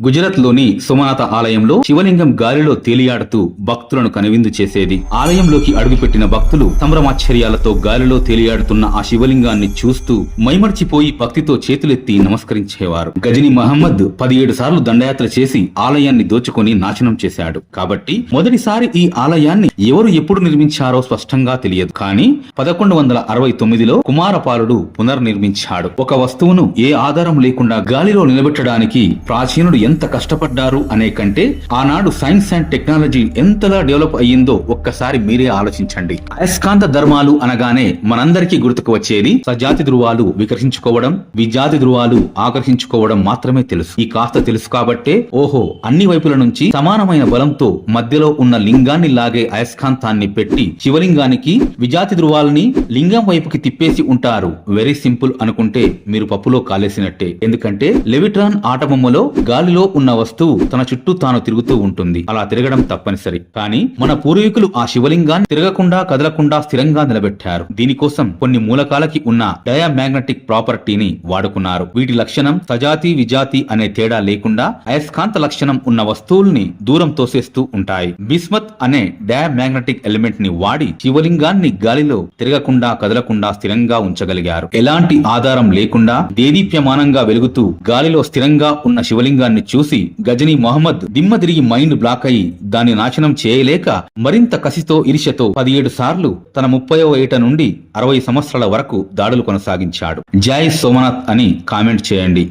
గుజరాత్లోని సోమనాథ ఆలయంలో శివలింగం గాలిలో తేలియాడుతూ భక్తులను కనువిందు చేసేది. ఆలయంలోకి అడుగుపెట్టిన భక్తులు సంభ్రమాశ్చర్యాలతో గాలిలో తేలియాడుతున్న ఆ శివలింగాన్ని చూస్తూ మైమర్చిపోయి భక్తితో చేతులెత్తి నమస్కరించేవారు. గజని మహమ్మద్ పదిహేడు సార్లు దండయాత్ర చేసి ఆలయాన్ని దోచుకొని నాశనం చేశాడు. కాబట్టి మొదటిసారి ఈ ఆలయాన్ని ఎవరు ఎప్పుడు నిర్మించారో స్పష్టంగా తెలియదు. కానీ పదకొండు వందల అరవై తొమ్మిదిలో కుమారపాలుడు పునర్నిర్మించాడు. ఒక వస్తువును ఏ ఆధారం లేకుండా గాలిలో నిలబెట్టడానికి ప్రాచీనుడు ఎంత కష్టపడ్డారు అనే కంటే ఆనాడు సైన్స్ అండ్ టెక్నాలజీ ఎంతలా డెవలప్ అయ్యిందో ఒక్కసారి మీరే ఆలోచించండి. అయస్కాంత ధర్మాలు అనగానే మనందరికీ గుర్తుకు వచ్చేది సజాతి ధృవాలు వికసించుకోవడం విజాతి ధృవాలు ఆకర్షించుకోవడం మాత్రమే తెలుసు. ఈ కాస్త తెలుసు కాబట్టే ఓహో అన్ని వైపుల నుంచి సమానమైన బలంతో మధ్యలో ఉన్న లింగాన్ని లాగే అయస్కాంతాన్ని పెట్టి శివలింగానికి విజాతి ధృవాలని లింగం వైపుకి తిప్పేసి ఉంటారు. వెరీ సింపుల్ అనుకుంటే మీరు పప్పులో కాలేసినట్టే. ఎందుకంటే లెవిట్రాన్ ఆటబొమ్మలో గాలిలో ఉన్న వస్తువు తన చుట్టూ తాను తిరుగుతూ ఉంటుంది. అలా తిరగడం తప్పనిసరి. కానీ మన పూర్వీకులు ఆ శివలింగాన్ని తిరగకుండా కదలకుండా స్థిరంగా నిలబెట్టారు. దీనికోసం కొన్ని మూలకాలకి ఉన్న డయామాగ్నెటిక్ ప్రాపర్టీని వాడుకున్నారు. వీటి లక్షణం సజాతి విజాతి అనే తేడా లేకుండా అయస్కాంత లక్షణం ఉన్న వస్తువుల్ని దూరం తోసేస్తూ ఉంటాయి. బిస్మత్ అనే డయామాగ్నెటిక్ ఎలిమెంట్ని వాడి శివలింగాన్ని గాలిలో తిరగకుండా కదలకుండా స్థిరంగా ఉంచగలిగారు. ఎలాంటి ఆధారం లేకుండా దేదీప్యమానంగా వెలుగుతూ గాలిలో స్థిరంగా ఉన్న శివలింగాన్ని చూసి గజనీ మొహమ్మద్ దిమ్మ తిరిగి మైండ్ బ్లాక్ అయి దాన్ని నాశనం చేయలేక మరింత కసితో ఇరిషతో పదిహేడు సార్లు తన ముప్పైవ ఏట నుండి అరవై సంవత్సరాల వరకు దాడులు కొనసాగించాడు. జై సోమనాథ్ అని కామెంట్ చేయండి.